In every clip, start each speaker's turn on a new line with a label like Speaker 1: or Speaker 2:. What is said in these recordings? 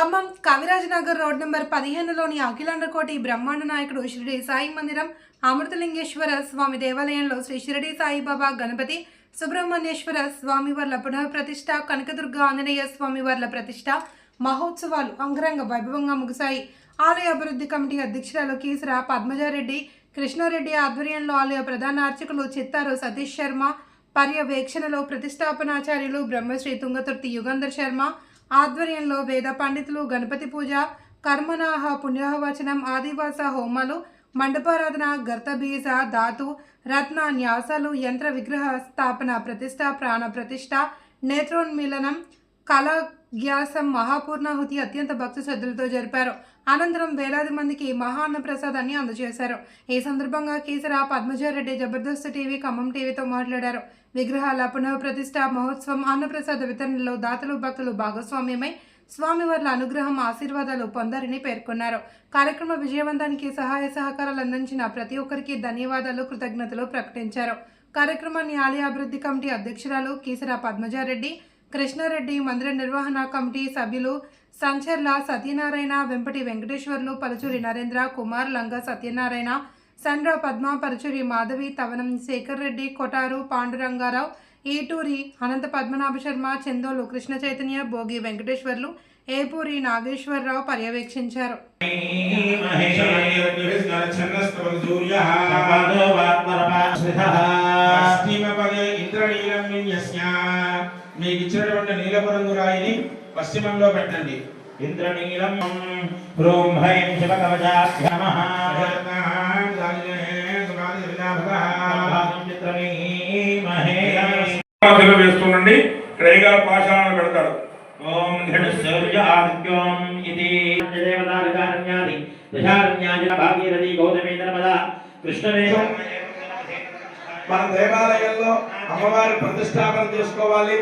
Speaker 1: Khammam కవిరాజనగర్ road number పదిహేనులోని అఖిలాండకోటి బ్రహ్మాండ నాయకుడు షిరిడి సాయి మందిరం అమృతలింగేశ్వర స్వామి దేవాలయంలో శ్రీ షిరిడి సాయిబాబా గణపతి సుబ్రహ్మణ్యేశ్వర స్వామివార్ల పునః ప్రతిష్ట కనకదుర్గ ఆంజనేయ స్వామివార్ల ప్రతిష్ట మహోత్సవాలు అంగరంగ వైభవంగా ముగిశాయి. ఆలయ అభివృద్ధి కమిటీ అధ్యక్షురాలు కీసర పద్మజారెడ్డి కృష్ణారెడ్డి ఆధ్వర్యంలో ఆలయ ప్రధాన అర్చకులు చిత్తారు సతీష్ శర్మ పర్యవేక్షణలో ప్రతిష్టాపనాచార్యులు బ్రహ్మశ్రీ తుంగతుర్తి యుగంధర్ శర్మ ఆధ్వర్యంలో వేద పండితులు గణపతి పూజ కర్మనాహ పుణ్యవచనం ఆదివాస హోమాలు మండపారాధన గర్తబీజ ధాతు రత్న న్యాసాలు యంత్ర విగ్రహ స్థాపన ప్రతిష్ట ప్రాణ ప్రతిష్ట నేత్రోన్మిలనం కళగ్యాసం మహాపూర్ణాహుతి అత్యంత భక్తి శ్రద్ధలతో జరిపారు. అనంతరం వేలాది మందికి మహా అన్న ప్రసాదాన్ని అందజేశారు. ఈ సందర్భంగా కీసర పద్మజారెడ్డి జబర్దస్త్ టీవీ ఖమ్మం టీవీతో మాట్లాడారు. విగ్రహాల పునఃప్రతిష్ట మహోత్సవం అన్నప్రసాద వితరణలో దాతలు భక్తులు భాగస్వామ్యమై స్వామివార్ల అనుగ్రహం ఆశీర్వాదాలు పొందారని పేర్కొన్నారు. కార్యక్రమ విజయవంతానికి సహాయ సహకారాలు అందించిన ప్రతి ఒక్కరికి ధన్యవాదాలు కృతజ్ఞతలు ప్రకటించారు. కార్యక్రమాన్ని ఆలయ అభివృద్ధి కమిటీ అధ్యక్షురాలు కీసర పద్మజారెడ్డి కృష్ణారెడ్డి మందిర నిర్వహణ కమిటీ సభ్యులు సంచర్ల సత్యనారాయణ వెంపటి వెంకటేశ్వర్లు పలుచూరి నరేంద్ర కుమార్ లంగ సత్యనారాయణ సండ్ర పద్మ పరుచూరి మాధవి తవనం శేఖర్ రెడ్డి కొటారు పాండురంగారావు ఈటూరి అనంత పద్మనాభ శర్మ చందోలు కృష్ణ చైతన్య భోగి వెంకటేశ్వర్లు ఏపూరి నాగేశ్వరరావు పర్యవేక్షించారు.
Speaker 2: మీకు ఇచ్చినటువంటి నీలపు రంగు రాయిని పశ్చిమంలో పెట్టండి.
Speaker 3: ఇంద్రనీలం హ్రూం హ్రైం శివకవచాభ్య నమః
Speaker 4: మధ్యలో వేస్తుండండి అయ్యగారు పాషాణాలు పెడతాడు
Speaker 3: ఓం ఘటసూర్య ఆదిత్యోం ఇది. దేవతారకారణ్యాది దశారణ్యాజ భాగీరథి గౌతమి నర్మదా కృష్ణవేద.
Speaker 2: మన దేవాలయంలో అమ్మవారి ప్రతిష్టాపన చేసుకోవాలి.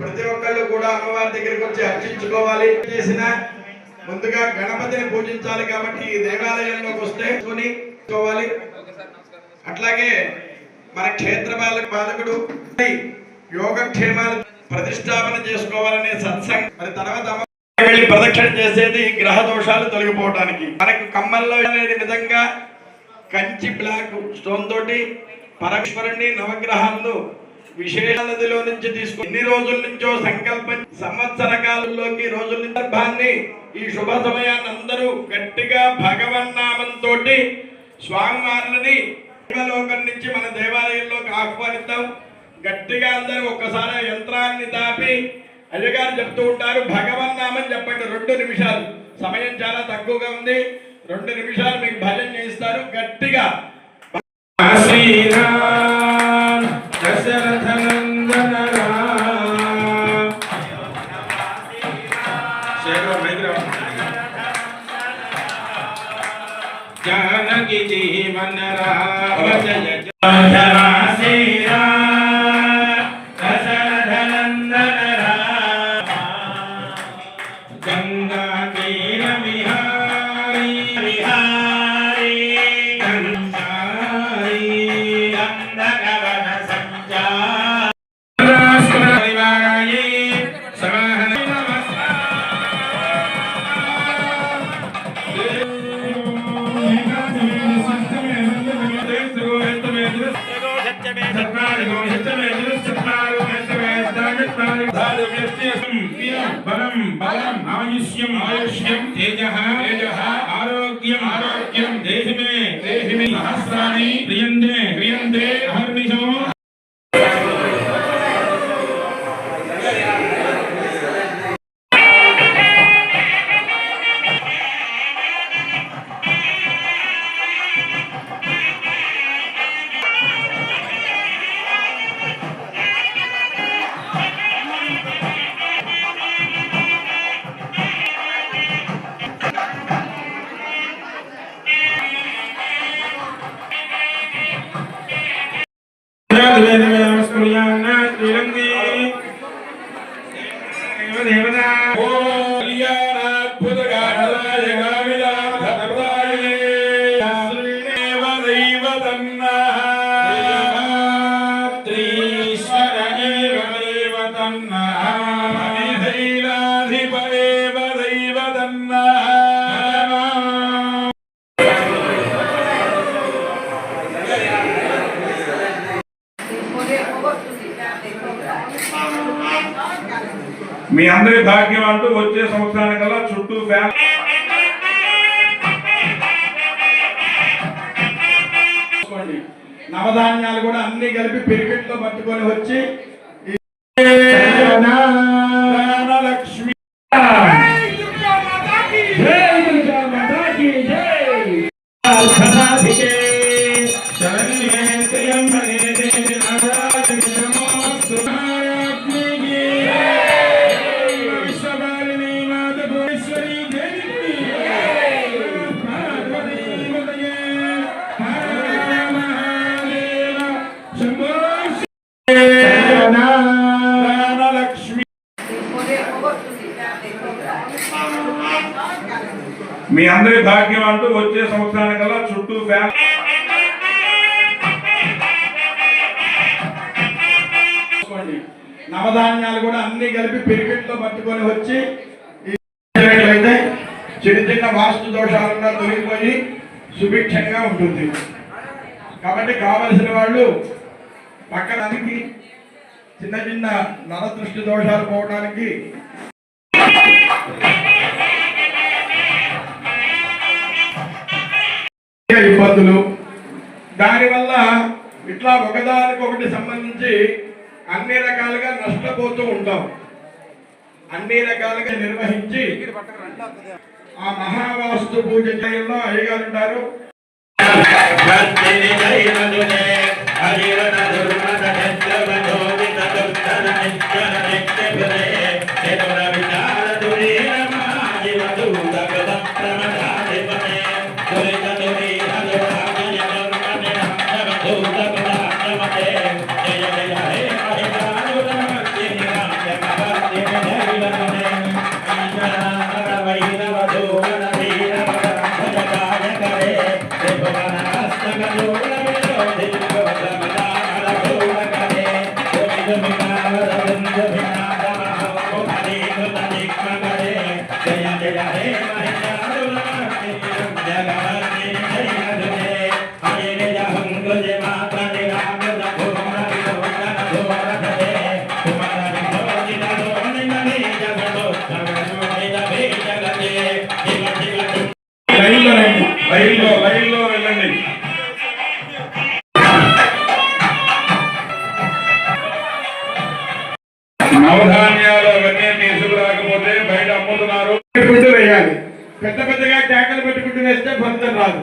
Speaker 2: ప్రతి ఒక్కళ్ళు కూడా అమ్మవారి దగ్గరికి వచ్చి అర్చించుకోవాలి. చేసిన ముందుగా గణపతిని పూజించాలి కాబట్టి ఈ దేవాలయంలోకి వస్తే అట్లాగే మన క్షేత్ర బాలక పాలకుడు యోగక్షేమాలు ప్రతిష్టాపన చేసుకోవాలనే సత్సంగ. మరి తర్వాత వెళ్ళి ప్రదక్షిణ చేసేది గ్రహ దోషాలు తొలగిపోవడానికి మనకు కమ్మల్లో లేని విధంగా కంచి బ్లాక్ స్టోన్ తోటి పరమేశ్వరుణ్ణి నవగ్రహాలను విశేష నదిలో నుంచి తీసుకు ఎన్ని రోజుల నుంచో సంకల్పం సంవత్సర కాలంలోకి రోజుల సందర్భాన్ని ఈ శుభ సమయాన్ని అందరూ గట్టిగా భగవన్నామంతో స్వామివారిని లోకం నుంచి మన దేవాలయంలోకి ఆహ్వానిద్దాం. గట్టిగా అందరూ ఒక్కసారి యంత్రాన్ని దాపి అయ్యగారు చెప్తూ ఉంటారు భగవన్ భగవన్నామని చెప్పండి. రెండు నిమిషాలు. సమయం చాలా తక్కువగా ఉంది. రెండు నిమిషాలు మీకు భజన చేస్తారు గట్టిగా జానకి జీవన రామ జయ ఆరోగ్యం ఆరోగ్యం దేహిమే దేహిమే సహస్రాణి క్రియంతే
Speaker 4: మీ అందరి భాగ్యం అంటూ వచ్చే సంవత్సరానికల్లా చుట్టూ ఫ్యాన్
Speaker 3: చూసుకోండి. నవధాన్యాలు కూడా అన్ని కలిపి పిరికెట్లో పట్టుకొని వచ్చి లక్ష్మి
Speaker 4: మీ అందరి భాగ్యం అంటూ వచ్చే సంవత్సరానికల్లా చుట్టూ ఫ్యామిలీ
Speaker 3: చూసుకోండి. నవధాన్యాలు కూడా అన్ని కలిపి పిరికెట్లో పట్టుకొని వచ్చి చిన్న చిన్న వాస్తు దోషాలు కూడా తొలగిపోయి సుభిక్షంగా ఉంటుంది. కాబట్టి కావలసిన వాళ్ళు పక్కనానికి చిన్న చిన్న నరదృష్టి దోషాలు పోవడానికి ఇబ్బందులు. దానివల్ల ఇట్లా ఒకదానికొకటి సంబంధించి అన్ని రకాలుగా నష్టపోతూ ఉంటాం. అన్ని రకాలుగా నిర్వహించి ఆ మహావాస్తు పూజ చేయడంలో అయ్యగారు ఉంటారు.
Speaker 4: రైల్లో వెళ్ళండి. నవధాన్యాలు అవన్నీ తీసుకురాకపోతే బయట అమ్ముతున్నారు.
Speaker 3: వేయాలి పెద్ద పెద్దగా కేకలు పెట్టుకుంటూ వేస్తే భద్రం రాదు.